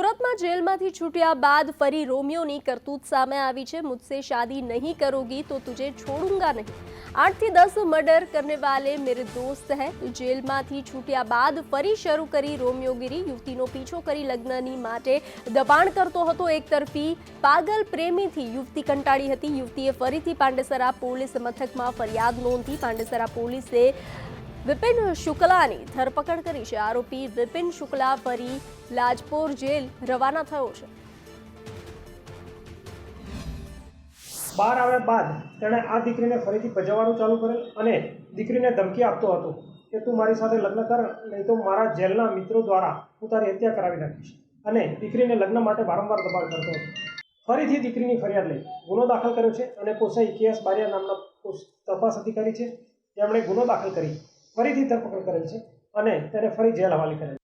સુરતમાં જેલમાંથી છૂટ્યા બાદ ફરી રોમિયોની કરતૂત સામે આવી છે. મુજસે શાદી નહીં કરોગી તો તુજે છોડુંગા નહીં. આઠથી દસ મર્ડર કરને વાલે મેરે દોસ્ત હૈ. જેલમાંથી છૂટ્યા બાદ ફરી શરૂ કરી રોમિયોગીરી યુવતીનો પીછો કરી લગ્નની માટે દબાણ કરતો હતો એકતરફી પાગલ પ્રેમીથી યુવતી કંટાળી હતી. યુવતીએ ફરીથી પાંડેસરા પોલીસ મથકમાં ફરિયાદ નોંધી. પાંડેસરા પોલીસે વિપિન શુક્લાની ધરપકડ કરી છે. આરોપી વિપિન શુક્લા ફરી લાજપોર જેલ રવાના થયો છે. બહાર આવ્યા બાદ તેણે આ દીકરીને ફરીથી ભજવવાનું ચાલુ કરેલ અને દીકરીને ધમકી આપતો હતો કે તું મારી સાથે લગ્ન કર, નહીં તો મારા જેલના મિત્રો દ્વારા હું તારી હત્યા કરાવી નાખીશ. અને દીકરીને લગ્ન માટે વારંવાર દબાણ કરતો હતો. ફરીથી દીકરીની ફરિયાદ લઈ ગુનો દાખલ કર્યો છે અને પોસાઈ કેએસ બારિયા નામના તપાસ અધિકારી છે. જેમણે ગુનો દાખલ કરી ફરીથી ધરપકડ કરેલ છે અને તેને ફરી જેલ હવાલે કરેલ